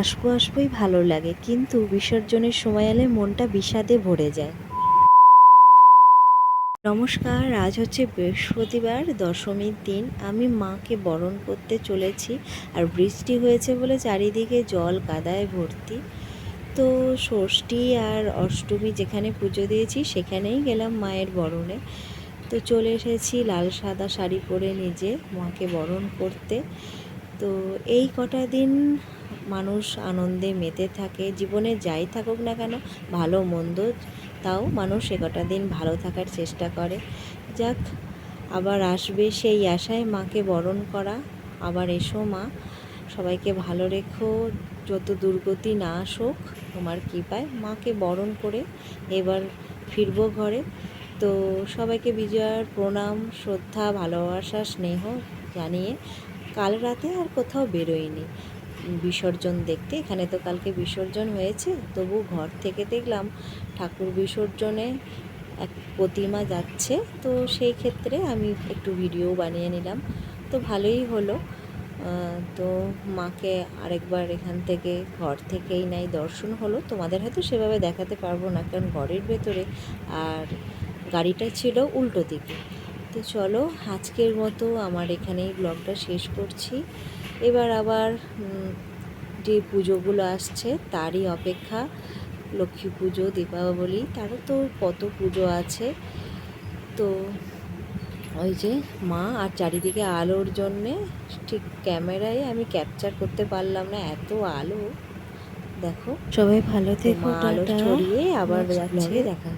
আসব আসবোই ভালো লাগে, কিন্তু বিসর্জনের সময় এলে মনটা বিষাদে ভরে যায়। নমস্কার, আজ হচ্ছে বৃহস্পতিবার, দশমীর দিন। আমি মাকে বরণ করতে চলেছি আর বৃষ্টি হয়েছে বলে চারিদিকে জল কাদায় ভর্তি। তো ষষ্ঠী আর অষ্টমী যেখানে পুজো দিয়েছি, সেখানেই গেলাম মায়ের বরণে। তো চলে এসেছি লাল সাদা শাড়ি পরে নিজে মাকে বরণ করতে। তো এই কটা দিন মানুষ আনন্দে মেতে থাকে, জীবনে যাই থাকুক না কেন, ভালো মন্দ তাও মানুষ এ কটা দিন ভালো থাকার চেষ্টা করে। যাক, আবার আসবে সেই আশায় মাকে বরণ করা। আবার এসো মা, সবাইকে ভালো রেখো, যত দুর্গতি না আসুক তোমার কৃপায় মাকে বরণ করে এবার ফিরবো ঘরে। তো সবাইকে বিজয়ার প্রণাম, শ্রদ্ধা, ভালোবাসা, স্নেহ জানিয়ে কাল রাতে আর কোথাও বেরোয়নি। বিসর্জন দেখতে। এখানে তো কালকে বিসর্জন হয়েছে। তবু ঘর থেকে দেখলাম ঠাকুর বিসর্জনে এক প্রতিমা যাচ্ছে। তো সেই ক্ষেত্রে আমি একটু ভিডিও বানিয়ে নিলাম। তো ভালোই হলো। তো মাকে আরেকবার এখান থেকে ঘর থেকেই নাই, দর্শন হলো। তোমাদের হয়তো সেভাবে দেখাতে পারব না, কারণ ঘরের ভেতরে আর গাড়িটা ছিল উল্টো দিকে। তো চলো আজকের মতো আমার এখানেই ব্লগটা শেষ করছি। এবার আবার যে পুজোগুলো আসছে তারই অপেক্ষা লক্ষ্মী পুজো দীপাবলি তারও তো কত পুজো আছে। তো ওই যে মা আর চারিদিকে আলোর জন্যে ঠিক ক্যামেরায় আমি ক্যাপচার করতে পারলাম না এত আলো। দেখো সবাই ভালো থেকে আলো ছড়িয়ে আবার যাচ্ছে দেখা